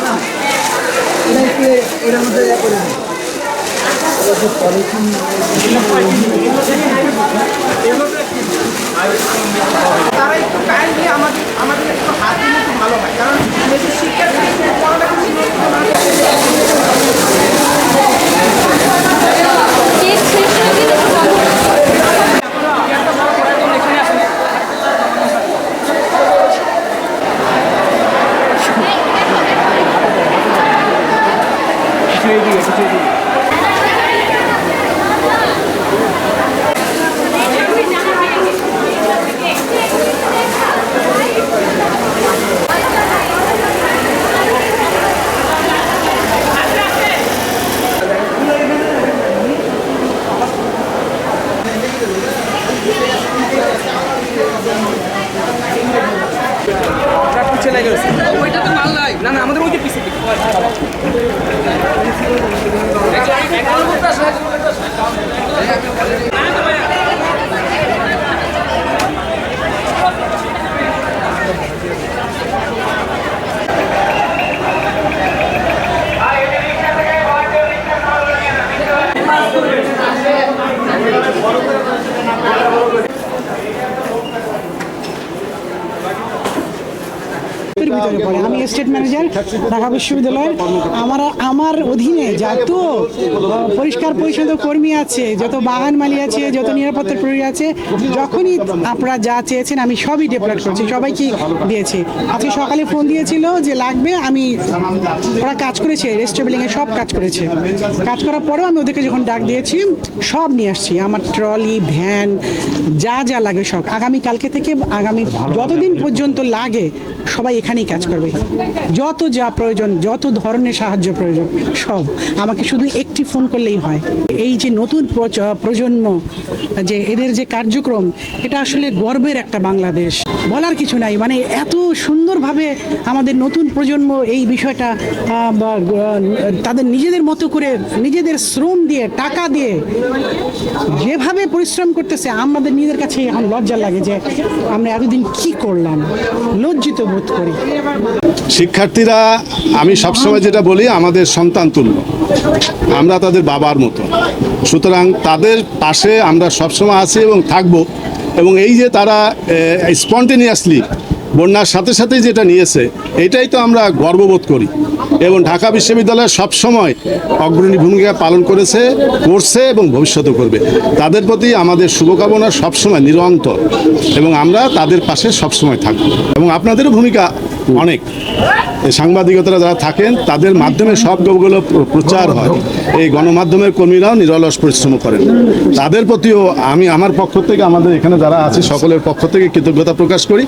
না এটা একটু এটার মধ্যে ইয়ে পলিথিন ചെയ്തു എസ് ചെയ്തു ওইটা তো মাল না না আমাদের ওই যে পিছিয়ে ভিতরে পড়ে আমি স্টেট ম্যানেজার ঢাকা বিশ্ববিদ্যালয়ের। আমার আমার অধীনে যত পরিষ্কার পরিচ্ছন্ন কর্মী আছে, যত বাগান মালি আছে, যত নিরাপত্তা প্রহরী আছে, যখনই আপনারা যা চেয়েছেন, আমি সবই ডেভেলপ করছি, সবাইকে দিয়েছি। আজকে সকালে ফোন দিয়েছিল যে লাগবে, আমি, ওরা কাজ করেছে রেস্টেবিলিং এ সব কাজ করেছে। কাজ করার পরেও আমি ওদেরকে যখন ডাক দিয়েছি, সব নিয়ে আসছি। আমার ট্রলি ভ্যান যা যা লাগে সব। আগামী কালকে থেকে, আগামী যতদিন পর্যন্ত লাগে, সবাই এখানেই কাজ করবে যত যা প্রয়োজন, যত ধরনের সাহায্য প্রয়োজন, সব। আমাকে শুধু একটি ফোন করলেই হয়। এই যে নতুন প্রজ- প্রজন্ম, যে এদের যে কার্যক্রম, এটা আসলে গর্বের একটা বাংলাদেশ। বলার কিছু নাই। মানে এত সুন্দরভাবে আমাদের নতুন প্রজন্ম এই বিষয়টা তাদের নিজেদের মতো করে, নিজেদের শ্রম দিয়ে, টাকা দিয়ে যেভাবে পরিশ্রম করতেছে, আমাদের নিজেদের কাছে এখন লজ্জা লাগে যে আমরা এতদিন কি করলাম। লজ্জিত বোধ করি। শিক্ষার্থীরা, আমি সবসময় যেটা বলি, আমাদের সন্তান তুল্য। আমরা তাদের বাবার মতো। সুতরাং তাদের পাশে আমরা সবসময় আছি এবং থাকব। এবং এই যে তারা স্পন্টেনিয়াসলি বন্যার সাথে সাথে যেটা নিয়েছে, এটাই তো আমরা গর্ববোধ করি। এবং ঢাকা বিশ্ববিদ্যালয় সবসময় অগ্রণী ভূমিকা পালন করেছে, করছে এবং ভবিষ্যতে করবে। তাদের প্রতি আমাদের শুভকামনা সবসময় নিরন্তর। এবং আমরা তাদের পাশে সবসময় থাকব। এবং আপনাদেরও ভূমিকা অনেক। সাংবাদিকতারা যারা থাকেন তাদের মাধ্যমে সবগুলো প্র- প্রচার হয়। এই গণমাধ্যমের কর্মীরাও নিরলস পরিশ্রম করেন। তাদের প্রতিও আমি আমার পক্ষ থেকে আমাদের এখানে যারা আছে সকলের পক্ষ থেকে কৃতজ্ঞতা প্রকাশ করি।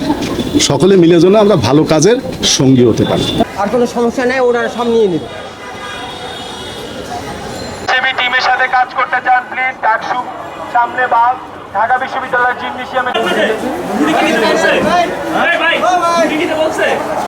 সকলে মিলে যেন আমরা ভালো কাজের সঙ্গী হতে পারি। আর কোনো সমস্যা নেই ওরা সব নিয়ে নেবে। টিমের সাথে কাজ করতে চান প্লিজ ডাকসু সামনে বাস। ঢাকা বিশ্ববিদ্যালয়ের জিমনেশিয়ামে